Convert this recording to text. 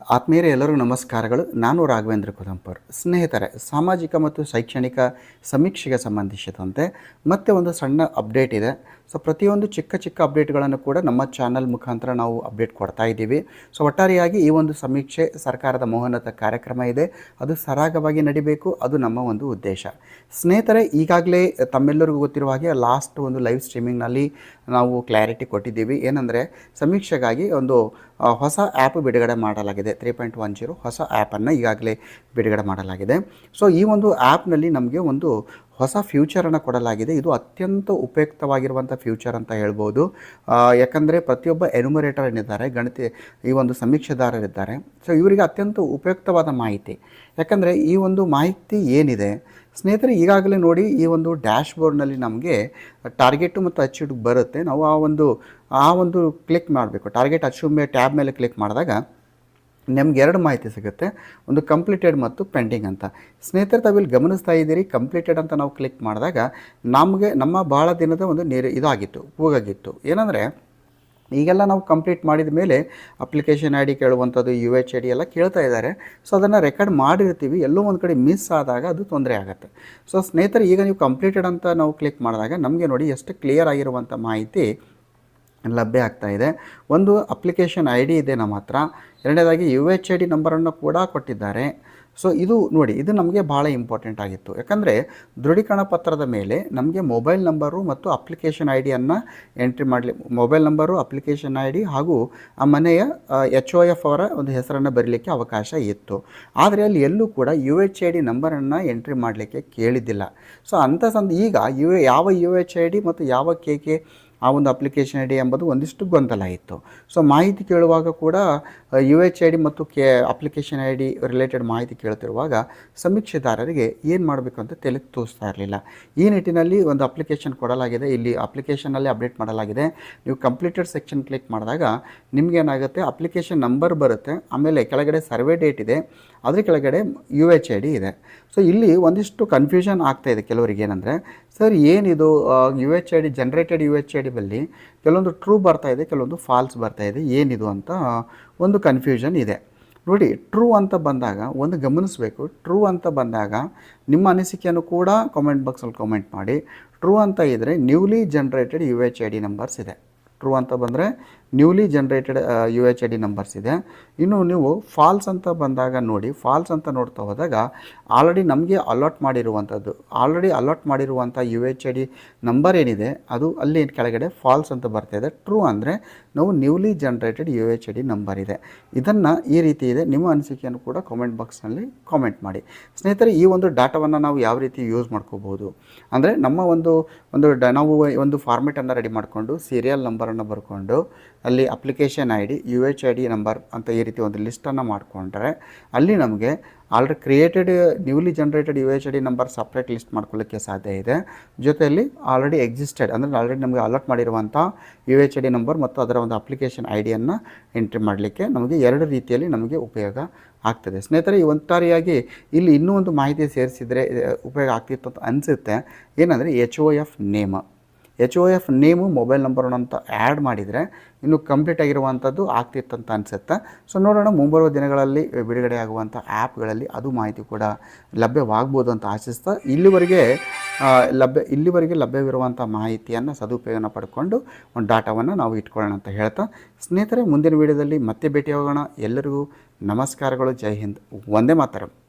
ಆತ್ಮೀಯರೇ, ಎಲ್ಲರಿಗೂ ನಮಸ್ಕಾರಗಳು. ನಾನು ರಾಘವೇಂದ್ರ ಕುದಂಪರ್ ಸ್ನೇಹಿತರೆ, ಸಾಮಾಜಿಕ ಮತ್ತು ಶೈಕ್ಷಣಿಕ ಸಮೀಕ್ಷೆಗೆ ಸಂಬಂಧಿಸಿದಂತೆ ಮತ್ತೆ ಒಂದು ಸಣ್ಣ ಅಪ್ಡೇಟ್ ಇದೆ. ಸೊ, ಪ್ರತಿಯೊಂದು ಚಿಕ್ಕ ಚಿಕ್ಕ ಅಪ್ಡೇಟ್ಗಳನ್ನು ಕೂಡ ನಮ್ಮ ಚಾನಲ್ ಮುಖಾಂತರ ನಾವು ಅಪ್ಡೇಟ್ ಕೊಡ್ತಾ ಇದ್ದೀವಿ. ಸೊ, ಒಟ್ಟಾರೆಯಾಗಿ ಈ ಒಂದು ಸಮೀಕ್ಷೆ ಸರ್ಕಾರದ ಮೋಹನತ ಕಾರ್ಯಕ್ರಮ ಇದೆ. ಅದು ಸರಾಗವಾಗಿ ನಡಿಬೇಕು, ಅದು ನಮ್ಮ ಒಂದು ಉದ್ದೇಶ. ಸ್ನೇಹಿತರೆ, ಈಗಾಗಲೇ ತಮ್ಮೆಲ್ಲರಿಗೂ ಗೊತ್ತಿರುವ ಹಾಗೆ ಲಾಸ್ಟ್ ಒಂದು ಲೈವ್ ಸ್ಟ್ರೀಮಿಂಗ್ನಲ್ಲಿ ನಾವು ಕ್ಲಾರಿಟಿ ಕೊಟ್ಟಿದ್ದೀವಿ. ಏನಂದರೆ, ಸಮೀಕ್ಷೆಗಾಗಿ ಒಂದು ಹೊಸ ಆ್ಯಪ್ ಬಿಡುಗಡೆ ಮಾಡಲಾಗಿದೆ. ತ್ರೀ ಪಾಯಿಂಟ್ ಒನ್ ಜೀರೋ ಹೊಸ ಆ್ಯಪನ್ನು ಈಗಾಗಲೇ ಬಿಡುಗಡೆ ಮಾಡಲಾಗಿದೆ. ಸೊ ಈ ಒಂದು ಆ್ಯಪ್ನಲ್ಲಿ ನಮಗೆ ಒಂದು ಹೊಸ ಫ್ಯೂಚರನ್ನು ಕೊಡಲಾಗಿದೆ. ಇದು ಅತ್ಯಂತ ಉಪಯುಕ್ತವಾಗಿರುವಂಥ ಫ್ಯೂಚರ್ ಅಂತ ಹೇಳ್ಬೋದು. ಯಾಕಂದರೆ ಪ್ರತಿಯೊಬ್ಬ ಎನುಮರೇಟರ್ ಏನಿದ್ದಾರೆ ಗಣಿತ, ಈ ಒಂದು ಸಮೀಕ್ಷೆದಾರರಿದ್ದಾರೆ. ಸೊ ಇವರಿಗೆ ಅತ್ಯಂತ ಉಪಯುಕ್ತವಾದ ಮಾಹಿತಿ. ಯಾಕಂದರೆ ಈ ಒಂದು ಮಾಹಿತಿ ಏನಿದೆ? ಸ್ನೇಹಿತರೆ, ಈಗಾಗಲೇ ನೋಡಿ ಈ ಒಂದು ಡ್ಯಾಶ್ ಬೋರ್ಡ್ನಲ್ಲಿ ನಮಗೆ ಟಾರ್ಗೆಟು ಮತ್ತು ಅಚೀವ್ ಬರುತ್ತೆ. ನಾವು ಆ ಒಂದು ಆ ಒಂದು ಕ್ಲಿಕ್ ಮಾಡಬೇಕು. ಟಾರ್ಗೆಟ್ ಅಚೀವ್ ಟ್ಯಾಬ್ ಮೇಲೆ ಕ್ಲಿಕ್ ಮಾಡಿದಾಗ ನಮ್ಗೆ ಎರಡು ಮಾಹಿತಿ ಸಿಗುತ್ತೆ. ಒಂದು ಕಂಪ್ಲೀಟೆಡ್ ಮತ್ತು ಪೆಂಡಿಂಗ್ ಅಂತ. ಸ್ನೇಹಿತರೆ ತಾವಿಲ್ಲಿ ಗಮನಿಸ್ತಾ ಇದ್ದೀರಿ ಕಂಪ್ಲೀಟೆಡ್ ಅಂತ ನಾವು ಕ್ಲಿಕ್ ಮಾಡಿದಾಗ ನಮಗೆ, ನಮ್ಮ ಭಾಳ ದಿನದ ಒಂದು ನೀರು ಇದಾಗಿತ್ತು ಹೋಗಾಗಿತ್ತು ಏನಂದರೆ, ಈಗೆಲ್ಲ ನಾವು ಕಂಪ್ಲೀಟ್ ಮಾಡಿದ ಮೇಲೆ ಅಪ್ಲಿಕೇಶನ್ ಐ ಡಿ ಕೇಳುವಂಥದ್ದು ಯು ಎಚ್ ಐ ಡಿ ಎಲ್ಲ ಕೇಳ್ತಾ ಇದ್ದಾರೆ. ಸೊ ಅದನ್ನು ರೆಕಾರ್ಡ್ ಮಾಡಿರ್ತೀವಿ, ಎಲ್ಲೋ ಒಂದು ಕಡೆ ಮಿಸ್ ಆದಾಗ ಅದು ತೊಂದರೆ ಆಗುತ್ತೆ. ಸೊ ಸ್ನೇಹಿತರೆ, ಈಗ ನೀವು ಕಂಪ್ಲೀಟೆಡ್ ಅಂತ ನಾವು ಕ್ಲಿಕ್ ಮಾಡಿದಾಗ ನಮಗೆ ನೋಡಿ ಎಷ್ಟು ಕ್ಲಿಯರ್ ಆಗಿರುವಂಥ ಮಾಹಿತಿ ಲಭ್ಯ ಆಗ್ತಾ ಇದೆ. ಒಂದು ಅಪ್ಲಿಕೇಶನ್ ಐ ಇದೆ ನಮ್ಮ ಹತ್ರ. ಎರಡನೇದಾಗಿ ಯು ಎಚ್ ಐ ಡಿ ನಂಬರನ್ನು ಕೂಡ ಕೊಟ್ಟಿದ್ದಾರೆ. ಸೊ ಇದು ನೋಡಿ, ಇದು ನಮಗೆ ಭಾಳ ಇಂಪಾರ್ಟೆಂಟ್ ಆಗಿತ್ತು. ಯಾಕಂದರೆ ದೃಢೀಕರಣ ಪತ್ರದ ಮೇಲೆ ನಮಗೆ ಮೊಬೈಲ್ ನಂಬರು ಮತ್ತು ಅಪ್ಲಿಕೇಶನ್ ಐ ಡಿಯನ್ನು ಎಂಟ್ರಿ ಮಾಡಲಿ, mobile number, application I D ಹಾಗೂ ಆ ಮನೆಯ ಎಚ್ ಒ ಎಫ್ ಅವರ ಒಂದು ಹೆಸರನ್ನು ಬರೀಲಿಕ್ಕೆ ಅವಕಾಶ ಇತ್ತು. ಆದರೆ ಅಲ್ಲಿ ಎಲ್ಲೂ ಕೂಡ ಯು ಎಚ್ ಐ ಡಿ ನಂಬರನ್ನು ಎಂಟ್ರಿ ಮಾಡಲಿಕ್ಕೆ ಕೇಳಿದ್ದಿಲ್ಲ. ಸೊ ಅಂಥ ಸಂದ, ಈಗ ಯು, ಯಾವ ಯು ಎಚ್ ಐ ಡಿ ಮತ್ತು ಯಾವ ಕೆ ಕೆ ಆ ಒಂದು ಅಪ್ಲಿಕೇಶನ್ ಐ ಡಿ ಎಂಬುದು ಒಂದಿಷ್ಟು ಗೊಂದಲ ಇತ್ತು. ಸೊ ಮಾಹಿತಿ ಕೇಳುವಾಗ ಕೂಡ ಯು ಎಚ್ ಐ ಡಿ ಮತ್ತು K, application I D related ಮಾಹಿತಿ ಕೇಳ್ತಿರುವಾಗ ಸಮೀಕ್ಷೆದಾರರಿಗೆ ಏನು ಮಾಡಬೇಕು ಅಂತ ತಲೆ ತೋರಿಸ್ತಾ ಇರಲಿಲ್ಲ. ಈ ನಿಟ್ಟಿನಲ್ಲಿ ಒಂದು ಅಪ್ಲಿಕೇಶನ್ ಕೊಡಲಾಗಿದೆ. ಇಲ್ಲಿ ಅಪ್ಲಿಕೇಶನಲ್ಲಿ ಅಪ್ಡೇಟ್ ಮಾಡಲಾಗಿದೆ. ನೀವು ಕಂಪ್ಲೀಟೆಡ್ ಸೆಕ್ಷನ್ ಕ್ಲಿಕ್ ಮಾಡಿದಾಗ ನಿಮಗೇನಾಗುತ್ತೆ ಅಪ್ಲಿಕೇಶನ್ ನಂಬರ್ ಬರುತ್ತೆ. ಆಮೇಲೆ ಕೆಳಗಡೆ ಸರ್ವೆ ಡೇಟ್ ಇದೆ. ಅದ್ರ ಕೆಳಗಡೆ ಯು ಎಚ್ ಐ ಡಿ ಇದೆ. ಸೊ ಇಲ್ಲಿ ಒಂದಿಷ್ಟು ಕನ್ಫ್ಯೂಷನ್ ಆಗ್ತಾ ಇದೆ ಕೆಲವರಿಗೆ ಏನಂದರೆ, ಸರ್, ಏನಿದು? U H I D generated U H I D ಬಲ್ಲಿ ಕೆಲವೊಂದು ಟ್ರೂ ಬರ್ತಾ ಇದೆ, ಕೆಲವೊಂದು ಫಾಲ್ಸ್ ಬರ್ತಾ ಇದೆ, ಏನಿದು ಅಂತ ಒಂದು ಕನ್ಫ್ಯೂಷನ್ ಇದೆ. ನೋಡಿ ಟ್ರೂ ಅಂತ ಬಂದಾಗ ಒಂದು ಗಮನಿಸಬೇಕು. ಟ್ರೂ ಅಂತ ಬಂದಾಗ ನಿಮ್ಮ ಅನಿಸಿಕೆಯನ್ನು ಕೂಡ ಕಾಮೆಂಟ್ ಬಾಕ್ಸಲ್ಲಿ ಕಾಮೆಂಟ್ ಮಾಡಿ. ಟ್ರೂ ಅಂತ ಇದ್ದರೆ newly generated U H I D numbers ಇದೆ. ಟ್ರೂ ಅಂತ ಬಂದರೆ newly generated U H I D numbers ಇದೆ. ಇನ್ನು ನೀವು ಫಾಲ್ಸ್ ಅಂತ ಬಂದಾಗ ನೋಡಿ ಫಾಲ್ಸ್ ಅಂತ ನೋಡ್ತಾ ಹೋದಾಗ ಆಲ್ರೆಡಿ ನಮಗೆ ಅಲಾಟ್ ಮಾಡಿರುವಂಥದ್ದು ಆಲ್ರೆಡಿ ಅಲಾಟ್ ಮಾಡಿರುವಂಥ U H I D number ಏನಿದೆ, ಅದು ಅಲ್ಲಿ ಕೆಳಗಡೆ ಫಾಲ್ಸ್ ಅಂತ ಬರ್ತಾ ಇದೆ. ಟ್ರೂ ಅಂದರೆ ನಾವು newly generated U H I D number ಇದೆ. ಇದನ್ನು ಈ ರೀತಿ ಇದೆ. ನಿಮ್ಮ ಅನಿಸಿಕೆಯನ್ನು ಕೂಡ ಕಾಮೆಂಟ್ ಬಾಕ್ಸ್ನಲ್ಲಿ ಕಾಮೆಂಟ್ ಮಾಡಿ. ಸ್ನೇಹಿತರೆ, ಈ ಒಂದು ಡಾಟಾವನ್ನು ನಾವು ಯಾವ ರೀತಿ ಯೂಸ್ ಮಾಡ್ಕೋಬೋದು ಅಂದರೆ ನಮ್ಮ ಒಂದು ಒಂದು ನಾವು ಒಂದು ಫಾರ್ಮೆಟನ್ನು ರೆಡಿ ಮಾಡಿಕೊಂಡು ಸೀರಿಯಲ್ ನಂಬರನ್ನು ಬರ್ಕೊಂಡು ಅಲ್ಲಿ application I D, U H I D number ಅಂತ ಈ ರೀತಿ ಒಂದು ಲಿಸ್ಟನ್ನು ಮಾಡಿಕೊಂಡ್ರೆ ಅಲ್ಲಿ ನಮಗೆ already created, newly generated U H I D number separate list ಮಾಡ್ಕೊಳ್ಳೋಕ್ಕೆ ಸಾಧ್ಯ ಇದೆ. ಜೊತೆಯಲ್ಲಿ ಆಲ್ರೆಡಿ ಎಕ್ಸಿಸ್ಟೆಡ್, ಅಂದರೆ ಆಲ್ರೆಡಿ ನಮಗೆ ಅಲರ್ಟ್ ಮಾಡಿರುವಂಥ U H I D number ಮತ್ತು ಅದರ ಒಂದು ಅಪ್ಲಿಕೇಶನ್ ಐ ಡಿಯನ್ನು ಎಂಟ್ರಿ ಮಾಡಲಿಕ್ಕೆ ನಮಗೆ ಎರಡು ರೀತಿಯಲ್ಲಿ ನಮಗೆ ಉಪಯೋಗ ಆಗ್ತದೆ. ಸ್ನೇಹಿತರೆ, ಈ ಒಟ್ಟಾರೆಯಾಗಿ ಇಲ್ಲಿ ಇನ್ನೂ ಒಂದು ಮಾಹಿತಿ ಸೇರಿಸಿದರೆ ಉಪಯೋಗ ಆಗ್ತಿತ್ತು ಅಂತ ಅನಿಸುತ್ತೆ. ಏನಂದರೆ H O F name. H O F name mobile ನಂಬರನ್ನು ಅಂತ ಆ್ಯಡ್ ಮಾಡಿದರೆ ಇನ್ನು ಕಂಪ್ಲೀಟ್ ಆಗಿರುವಂಥದ್ದು ಆಗ್ತಿತ್ತಂತ ಅನಿಸುತ್ತೆ. ಸೊ ನೋಡೋಣ, ಮುಂಬರುವ ದಿನಗಳಲ್ಲಿ ಬಿಡುಗಡೆ ಆಗುವಂಥ ಆ್ಯಪ್ಗಳಲ್ಲಿ ಅದು ಮಾಹಿತಿ ಕೂಡ ಲಭ್ಯವಾಗ್ಬೋದು ಅಂತ ಆಶಿಸ್ತಾ, ಇಲ್ಲಿವರೆಗೆ ಲಭ್ಯ, ಇಲ್ಲಿವರೆಗೆ ಲಭ್ಯವಿರುವಂಥ ಮಾಹಿತಿಯನ್ನು ಸದುಪಯೋಗನ ಪಡ್ಕೊಂಡು ಒಂದು ಡಾಟಾವನ್ನು ನಾವು ಇಟ್ಕೊಳ್ಳೋಣ ಅಂತ ಹೇಳ್ತಾ, ಸ್ನೇಹಿತರೆ, ಮುಂದಿನ ವೀಡಿಯೋದಲ್ಲಿ ಮತ್ತೆ ಭೇಟಿಯಾಗೋಣ. ಎಲ್ಲರಿಗೂ ನಮಸ್ಕಾರಗಳು. ಜೈ ಹಿಂದ್. ಒಂದೇ ಮಾತರಂ.